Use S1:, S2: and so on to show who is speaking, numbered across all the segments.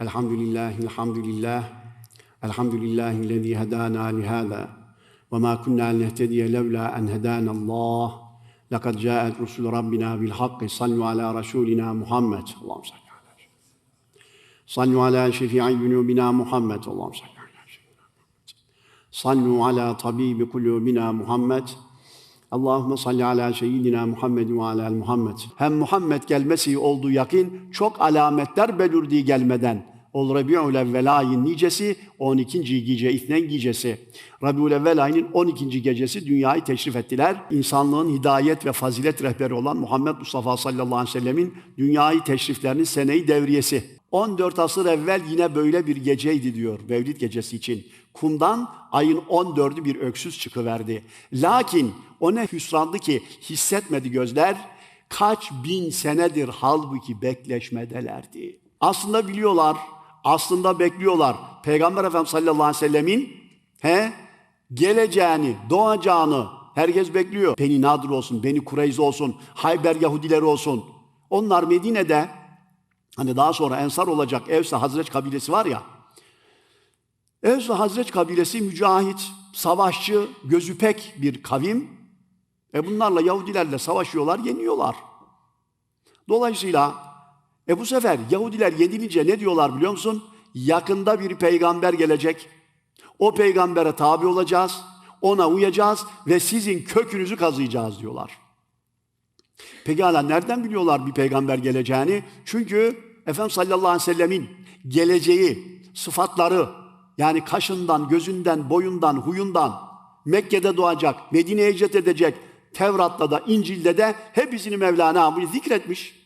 S1: الحمد لله الحمد لله الحمد لله الذي هدانا لهذا وما كنا لنهتدي لولا أن هدانا الله. لقد جاءت رسل ربنا بالحق صلوا على رسولنا محمد. اللهم صل على صلوا على شفيع ذنوبنا محمد. اللهم صل على محمد. صلوا على طبيب قلوبنا محمد. Allahümme salli ala seyyidina Muhammed ve ala Muhammed. Hem Muhammed gelmesi olduğu yakin çok alametler belirdiği gelmeden. Ol Rabi'ül evvel ayın nicesi 12. gece İthnen gecesi. Rabi'ül evvel ayının 12. gecesi dünyayı teşrif ettiler. İnsanlığın hidayet ve fazilet rehberi olan Muhammed Mustafa sallallahu aleyhi ve sellemin dünyayı teşriflerinin seneyi devriyesi. 14 asır evvel yine böyle bir geceydi diyor Mevlid gecesi için. Kumdan ayın 14'ü bir öksüz çıkıverdi. Lakin o ne hüsrandı ki hissetmedi gözler. Kaç bin senedir halbuki bekleşmedelerdi. Aslında biliyorlar, aslında bekliyorlar. Peygamber Efendimiz sallallahu aleyhi ve sellemin he, geleceğini, doğacağını herkes bekliyor. Beni Nadir olsun, Beni Kureyz olsun, Hayber Yahudileri olsun. Onlar Medine'de Hani daha sonra Ensar olacak Evs ve Hazreç kabilesi var ya. Evs ve Hazreç kabilesi mücahit, savaşçı, gözü pek bir kavim. E bunlarla Yahudilerle savaşıyorlar, yeniyorlar. Dolayısıyla e bu sefer Yahudiler yenilince ne diyorlar biliyor musun? Yakında bir peygamber gelecek. O peygambere tabi olacağız, ona uyacağız ve sizin kökünüzü kazıyacağız diyorlar. Pekala nereden biliyorlar bir peygamber geleceğini? Çünkü Efendimiz sallallahu aleyhi ve sellemin geleceği, sıfatları yani kaşından, gözünden, boyundan, huyundan Mekke'de doğacak, Medine'ye hicret edecek, Tevrat'ta da, İncil'de de hepsini Mevlana zikretmiş.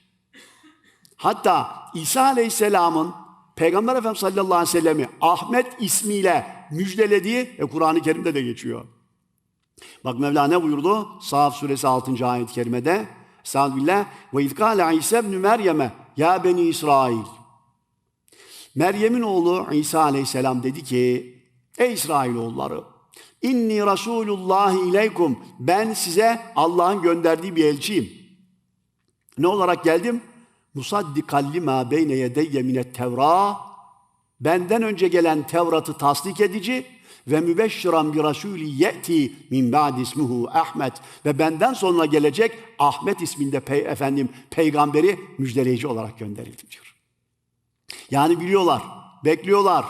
S1: Hatta İsa Aleyhisselam'ın Peygamber Efendimiz sallallahu aleyhi ve sellemi Ahmet ismiyle müjdelediği e, Kur'an-ı Kerim'de de geçiyor. Bak Mevla ne buyurdu? Sahaf suresi 6. ayet-i kerimede. Estağfirullah. Ve izkâle İsa ibn Meryem'e ya beni İsrail. Meryem'in oğlu İsa aleyhisselam dedi ki ey İsrailoğulları inni Resulullah ileykum ben size Allah'ın gönderdiği bir elçiyim. Ne olarak geldim? Musaddikan lima beyne yedeyye minet tevra benden önce gelen Tevrat'ı tasdik edici ve mübeşşiran bir rasulü ye'ti min ba'd ismuhu Ahmet ve benden sonra gelecek Ahmet isminde pey, efendim peygamberi müjdeleyici olarak gönderildim diyor. Yani biliyorlar, bekliyorlar.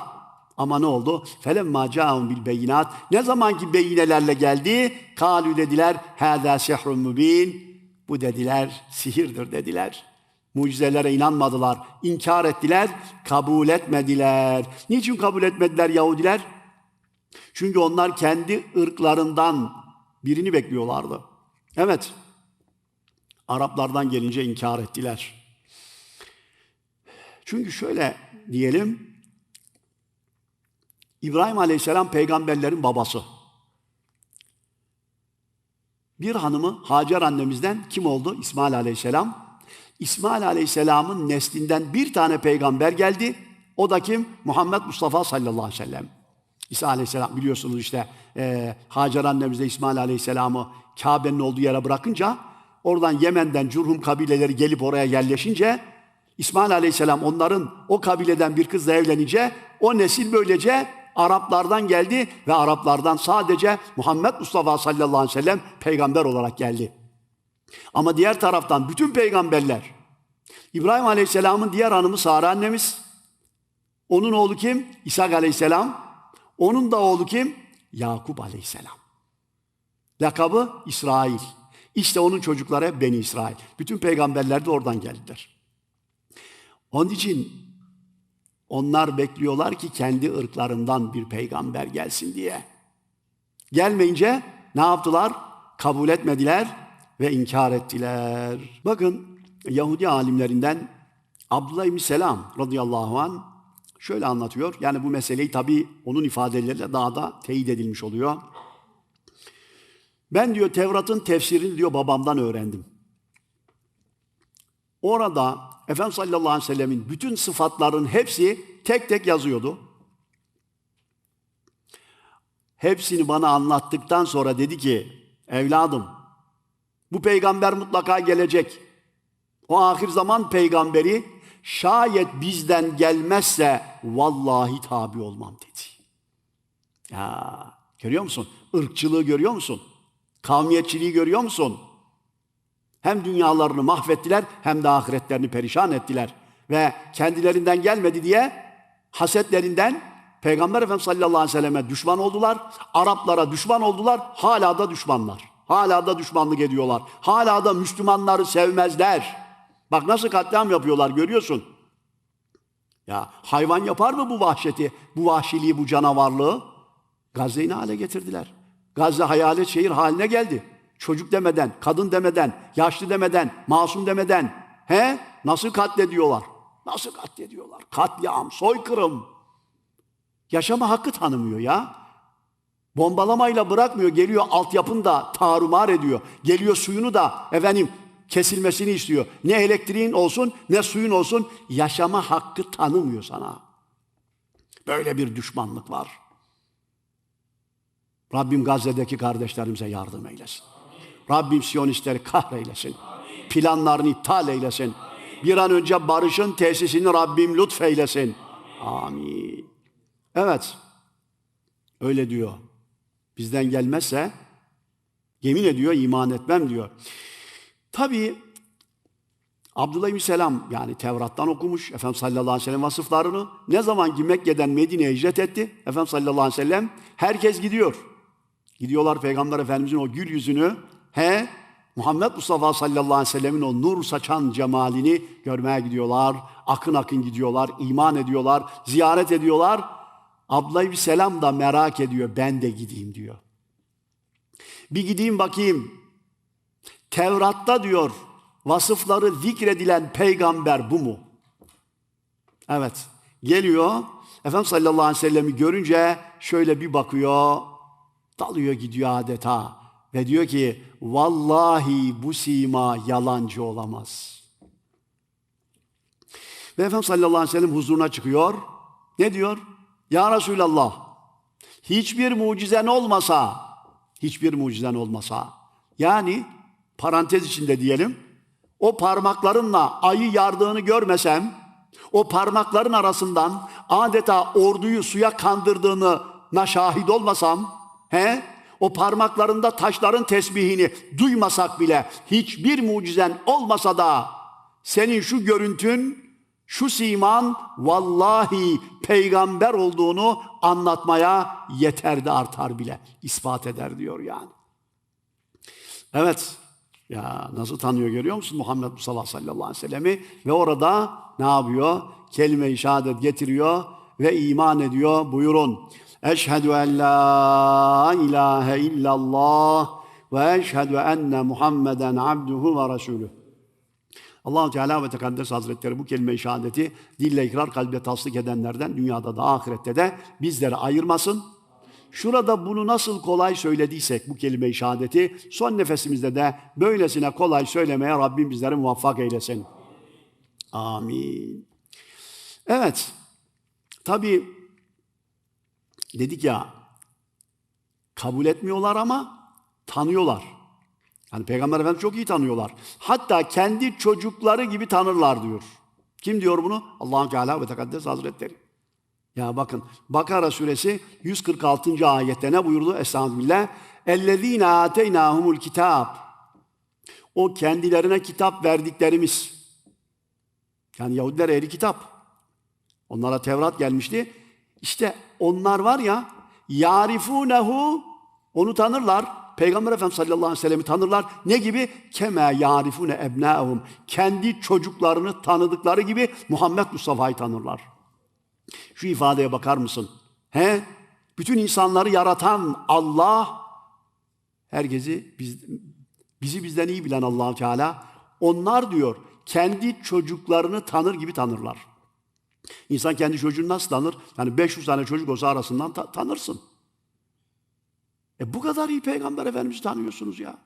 S1: Ama ne oldu? Felemma ca'un bil beyinat. Ne zamanki beyinelerle geldi, kalü dediler, hâzâ sihrun mübin. Bu dediler, sihirdir dediler. Mucizelere inanmadılar, inkar ettiler, kabul etmediler. Niçin kabul etmediler Yahudiler? Çünkü onlar kendi ırklarından birini bekliyorlardı. Evet, Araplardan gelince inkar ettiler. Çünkü şöyle diyelim, İbrahim Aleyhisselam peygamberlerin babası. Bir hanımı Hacer annemizden kim oldu? İsmail Aleyhisselam. İsmail Aleyhisselam'ın neslinden bir tane peygamber geldi. O da kim? Muhammed Mustafa sallallahu aleyhi ve sellem. İsa Aleyhisselam biliyorsunuz işte e, Hacer annemiz de İsmail Aleyhisselam'ı Kabe'nin olduğu yere bırakınca oradan Yemen'den Curhum kabileleri gelip oraya yerleşince İsmail Aleyhisselam onların o kabileden bir kızla evlenince o nesil böylece Araplardan geldi ve Araplardan sadece Muhammed Mustafa sallallahu aleyhi ve sellem peygamber olarak geldi. Ama diğer taraftan bütün peygamberler İbrahim Aleyhisselam'ın diğer hanımı Sara annemiz onun oğlu kim? İshak Aleyhisselam. Onun da oğlu kim? Yakup Aleyhisselam. Lakabı İsrail. İşte onun çocukları Beni İsrail. Bütün peygamberler de oradan geldiler. Onun için onlar bekliyorlar ki kendi ırklarından bir peygamber gelsin diye. Gelmeyince ne yaptılar? Kabul etmediler ve inkar ettiler. Bakın Yahudi alimlerinden Abdullah İbni Selam radıyallahu an şöyle anlatıyor. Yani bu meseleyi tabii onun ifadeleriyle daha da teyit edilmiş oluyor. Ben diyor Tevrat'ın tefsirini diyor babamdan öğrendim. Orada Efendimiz sallallahu aleyhi ve sellemin bütün sıfatların hepsi tek tek yazıyordu. Hepsini bana anlattıktan sonra dedi ki, evladım bu peygamber mutlaka gelecek. O ahir zaman peygamberi şayet bizden gelmezse vallahi tabi olmam dedi. Ya görüyor musun? Irkçılığı görüyor musun? Kavmiyetçiliği görüyor musun? Hem dünyalarını mahvettiler hem de ahiretlerini perişan ettiler. Ve kendilerinden gelmedi diye hasetlerinden Peygamber Efendimiz sallallahu aleyhi ve selleme düşman oldular. Araplara düşman oldular. Hala da düşmanlar. Hala da düşmanlık ediyorlar. Hala da Müslümanları sevmezler. Bak nasıl katliam yapıyorlar görüyorsun. Ya hayvan yapar mı bu vahşeti, bu vahşiliği, bu canavarlığı? Gazze'yi ne hale getirdiler? Gazze hayalet şehir haline geldi. Çocuk demeden, kadın demeden, yaşlı demeden, masum demeden. He? Nasıl katlediyorlar? Nasıl katlediyorlar? Katliam, soykırım. Yaşama hakkı tanımıyor ya. Bombalamayla bırakmıyor. Geliyor altyapını da tarumar ediyor. Geliyor suyunu da efendim kesilmesini istiyor. Ne elektriğin olsun ne suyun olsun yaşama hakkı tanımıyor sana. Böyle bir düşmanlık var. Rabbim Gazze'deki kardeşlerimize yardım eylesin. Rabbim Siyonistleri kahreylesin. Planlarını iptal eylesin. Bir an önce barışın tesisini Rabbim lütfeylesin. Amin. Evet. Öyle diyor. Bizden gelmezse yemin ediyor iman etmem diyor. Tabii Abdullah bin Selam yani Tevrat'tan okumuş Efendimiz sallallahu aleyhi ve sellem vasıflarını. Ne zaman ki Mekke'den Medine'ye hicret etti Efendimiz sallallahu aleyhi ve sellem herkes gidiyor. Gidiyorlar Peygamber Efendimizin o gül yüzünü he Muhammed Mustafa sallallahu aleyhi ve sellemin o nur saçan cemalini görmeye gidiyorlar. Akın akın gidiyorlar, iman ediyorlar, ziyaret ediyorlar. Abdullah bin Selam da merak ediyor, ben de gideyim diyor. Bir gideyim bakayım. Tevrat'ta diyor vasıfları zikredilen peygamber bu mu? Evet. Geliyor. Efendimiz sallallahu aleyhi ve sellem'i görünce şöyle bir bakıyor. Dalıyor gidiyor adeta. Ve diyor ki vallahi bu sima yalancı olamaz. Ve Efendimiz sallallahu aleyhi ve sellem huzuruna çıkıyor. Ne diyor? Ya Resulallah hiçbir mucizen olmasa hiçbir mucizen olmasa yani parantez içinde diyelim o parmaklarınla ayı yardığını görmesem o parmakların arasından adeta orduyu suya kandırdığını na şahit olmasam he o parmaklarında taşların tesbihini duymasak bile hiçbir mucizen olmasa da senin şu görüntün şu siman vallahi peygamber olduğunu anlatmaya yeter de artar bile. ispat eder diyor yani. Evet. Ya nasıl tanıyor görüyor musun Muhammed Mustafa sallallahu aleyhi ve sellemi? Ve orada ne yapıyor? Kelime-i şehadet getiriyor ve iman ediyor. Buyurun. En la ilahe illallah ve eşhedü enne Muhammeden abduhu ve resulüh. allah Teala ve Tekaddes Hazretleri bu kelime-i şehadeti dille ikrar kalbe tasdik edenlerden dünyada da ahirette de bizleri ayırmasın. Şurada bunu nasıl kolay söylediysek bu kelime-i şehadeti son nefesimizde de böylesine kolay söylemeye Rabbim bizleri muvaffak eylesin. Amin. Evet. Tabi dedik ya kabul etmiyorlar ama tanıyorlar. Yani Peygamber Efendimiz çok iyi tanıyorlar. Hatta kendi çocukları gibi tanırlar diyor. Kim diyor bunu? Allah Teala ve Tekaddes Hazretleri. Ya bakın Bakara suresi 146. ayette ne buyurdu? Estağfirullah. Ellezine ateynahumul kitab. O kendilerine kitap verdiklerimiz. Yani Yahudiler ehli kitap. Onlara Tevrat gelmişti. İşte onlar var ya yarifunehu onu tanırlar. Peygamber Efendimiz sallallahu aleyhi ve sellem'i tanırlar. Ne gibi? Keme yarifune ebnaehum. Kendi çocuklarını tanıdıkları gibi Muhammed Mustafa'yı tanırlar. Şu ifadeye bakar mısın? He? Bütün insanları yaratan Allah herkesi biz, bizi bizden iyi bilen Allah Teala onlar diyor kendi çocuklarını tanır gibi tanırlar. İnsan kendi çocuğunu nasıl tanır? Yani 500 tane çocuk olsa arasından ta- tanırsın. E bu kadar iyi Peygamber Efendimiz'i tanıyorsunuz ya.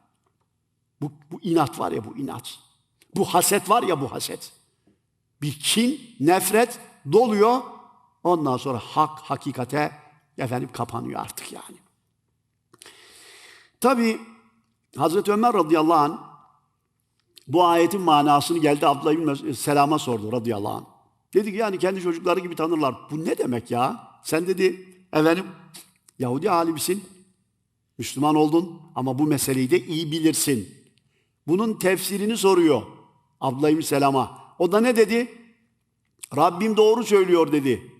S1: Bu, bu inat var ya bu inat. Bu haset var ya bu haset. Bir kin, nefret doluyor. Ondan sonra hak, hakikate efendim kapanıyor artık yani. Tabi Hazreti Ömer radıyallahu anh bu ayetin manasını geldi Abdullah bin Selam'a sordu radıyallahu anh. Dedi ki yani kendi çocukları gibi tanırlar. Bu ne demek ya? Sen dedi efendim Yahudi alimisin. Müslüman oldun ama bu meseleyi de iyi bilirsin. Bunun tefsirini soruyor İbni Selam'a. O da ne dedi? Rabbim doğru söylüyor dedi.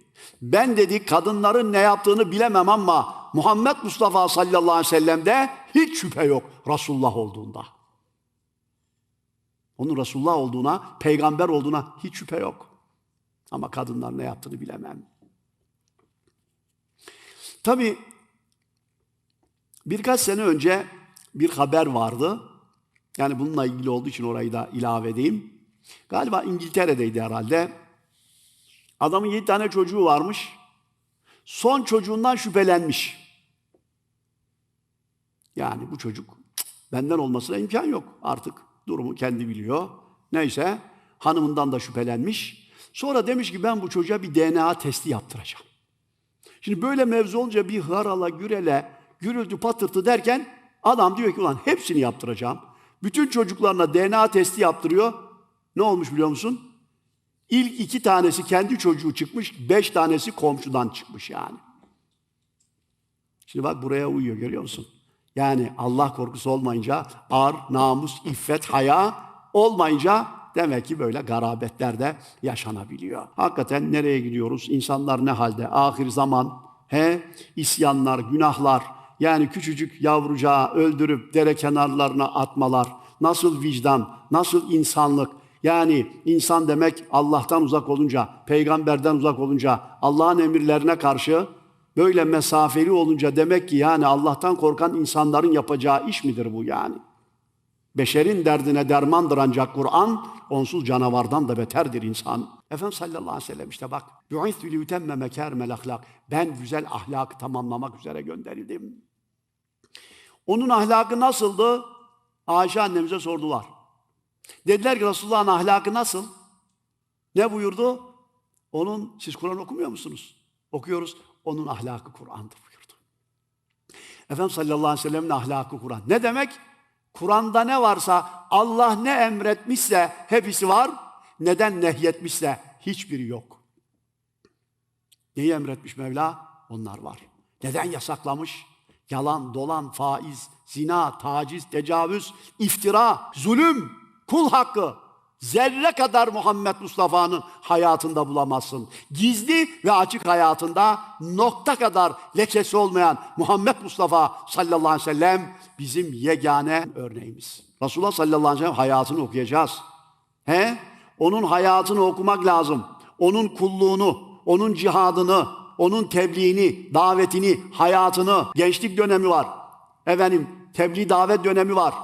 S1: Ben dedi kadınların ne yaptığını bilemem ama Muhammed Mustafa sallallahu aleyhi ve sellem'de hiç şüphe yok Resulullah olduğunda. Onun Resulullah olduğuna, peygamber olduğuna hiç şüphe yok. Ama kadınlar ne yaptığını bilemem. Tabi birkaç sene önce bir haber vardı. Yani bununla ilgili olduğu için orayı da ilave edeyim. Galiba İngiltere'deydi herhalde. Adamın yedi tane çocuğu varmış. Son çocuğundan şüphelenmiş. Yani bu çocuk benden olmasına imkan yok artık. Durumu kendi biliyor. Neyse hanımından da şüphelenmiş. Sonra demiş ki ben bu çocuğa bir DNA testi yaptıracağım. Şimdi böyle mevzu olunca bir harala, gürele, gürültü patırtı derken adam diyor ki ulan hepsini yaptıracağım. Bütün çocuklarına DNA testi yaptırıyor. Ne olmuş biliyor musun? İlk iki tanesi kendi çocuğu çıkmış, beş tanesi komşudan çıkmış yani. Şimdi bak buraya uyuyor görüyor musun? Yani Allah korkusu olmayınca ar, namus, iffet, haya olmayınca demek ki böyle garabetler de yaşanabiliyor. Hakikaten nereye gidiyoruz? İnsanlar ne halde? Ahir zaman, he? isyanlar, günahlar, yani küçücük yavrucağı öldürüp dere kenarlarına atmalar, nasıl vicdan, nasıl insanlık, yani insan demek Allah'tan uzak olunca, peygamberden uzak olunca, Allah'ın emirlerine karşı böyle mesafeli olunca demek ki yani Allah'tan korkan insanların yapacağı iş midir bu yani? Beşerin derdine dermandır ancak Kur'an, onsuz canavardan da beterdir insan. Efendimiz sallallahu aleyhi ve sellem işte bak. Bu'ithü li yutemme mekârimel ahlak. Ben güzel ahlakı tamamlamak üzere gönderildim. Onun ahlakı nasıldı? Ayşe annemize sordular. Dediler ki Resulullah'ın ahlakı nasıl? Ne buyurdu? Onun, siz Kur'an okumuyor musunuz? Okuyoruz. Onun ahlakı Kur'an'dır buyurdu. Efendimiz sallallahu aleyhi ve sellem'in ahlakı Kur'an. Ne demek? Kur'an'da ne varsa Allah ne emretmişse hepsi var. Neden nehyetmişse hiçbiri yok. Neyi emretmiş Mevla? Onlar var. Neden yasaklamış? Yalan, dolan, faiz, zina, taciz, tecavüz, iftira, zulüm, kul hakkı. Zerre kadar Muhammed Mustafa'nın hayatında bulamazsın. Gizli ve açık hayatında nokta kadar lekesi olmayan Muhammed Mustafa sallallahu aleyhi ve sellem bizim yegane örneğimiz. Resulullah sallallahu aleyhi ve sellem hayatını okuyacağız. He? Onun hayatını okumak lazım. Onun kulluğunu, onun cihadını, onun tebliğini, davetini, hayatını, gençlik dönemi var. Efendim, tebliğ davet dönemi var.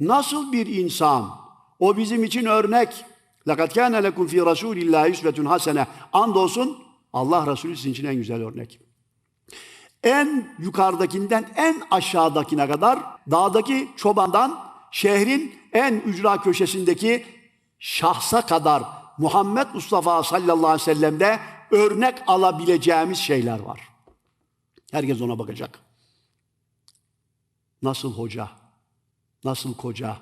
S1: Nasıl bir insan? O bizim için örnek. لَقَدْ كَانَ لَكُمْ ف۪ي رَسُولِ اللّٰهِ اِسْوَةٌ hasene. Andolsun Allah Resulü sizin için en güzel örnek. En yukarıdakinden en aşağıdakine kadar dağdaki çobandan şehrin en ücra köşesindeki şahsa kadar Muhammed Mustafa sallallahu aleyhi ve sellem'de örnek alabileceğimiz şeyler var. Herkes ona bakacak. Nasıl hoca, nasıl koca,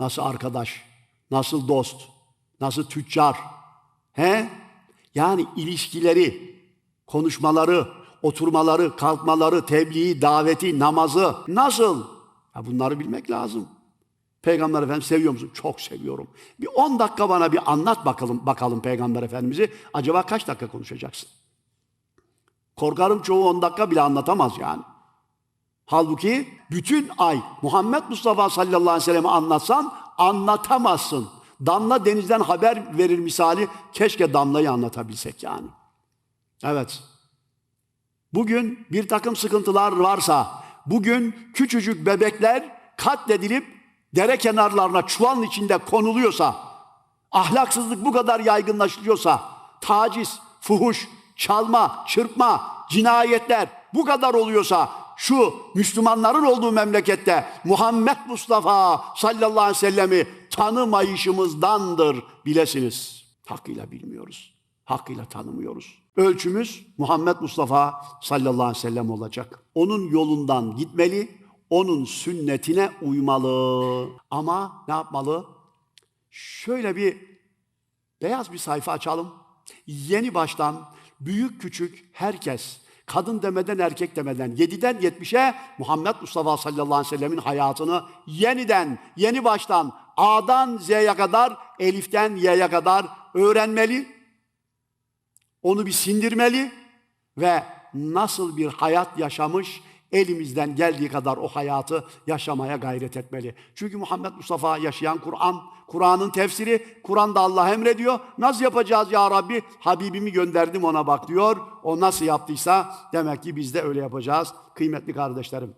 S1: Nasıl arkadaş, nasıl dost, nasıl tüccar, he? Yani ilişkileri, konuşmaları, oturmaları, kalkmaları, tebliği, daveti, namazı nasıl? Ya bunları bilmek lazım. Peygamber Efendimiz seviyor musun? Çok seviyorum. Bir 10 dakika bana bir anlat bakalım bakalım Peygamber Efendimiz'i. Acaba kaç dakika konuşacaksın? Korkarım çoğu 10 dakika bile anlatamaz yani. Halbuki bütün ay Muhammed Mustafa sallallahu aleyhi ve sellem'i anlatsan anlatamazsın. Damla denizden haber verir misali keşke damlayı anlatabilsek yani. Evet. Bugün bir takım sıkıntılar varsa, bugün küçücük bebekler katledilip dere kenarlarına çuvalın içinde konuluyorsa, ahlaksızlık bu kadar yaygınlaşıyorsa, taciz, fuhuş, çalma, çırpma, cinayetler bu kadar oluyorsa, şu Müslümanların olduğu memlekette Muhammed Mustafa sallallahu aleyhi ve sellemi tanımayışımızdandır bilesiniz. Hakkıyla bilmiyoruz. Hakkıyla tanımıyoruz. Ölçümüz Muhammed Mustafa sallallahu aleyhi ve sellem olacak. Onun yolundan gitmeli, onun sünnetine uymalı. Ama ne yapmalı? Şöyle bir beyaz bir sayfa açalım. yeni baştan büyük küçük herkes kadın demeden erkek demeden 7'den 70'e Muhammed Mustafa sallallahu aleyhi ve sellemin hayatını yeniden yeni baştan A'dan Z'ye kadar Elif'ten Y'ye kadar öğrenmeli. Onu bir sindirmeli ve nasıl bir hayat yaşamış elimizden geldiği kadar o hayatı yaşamaya gayret etmeli. Çünkü Muhammed Mustafa yaşayan Kur'an, Kur'an'ın tefsiri, Kur'an'da Allah emrediyor. Nasıl yapacağız ya Rabbi? Habibimi gönderdim ona bak diyor. O nasıl yaptıysa demek ki biz de öyle yapacağız kıymetli kardeşlerim.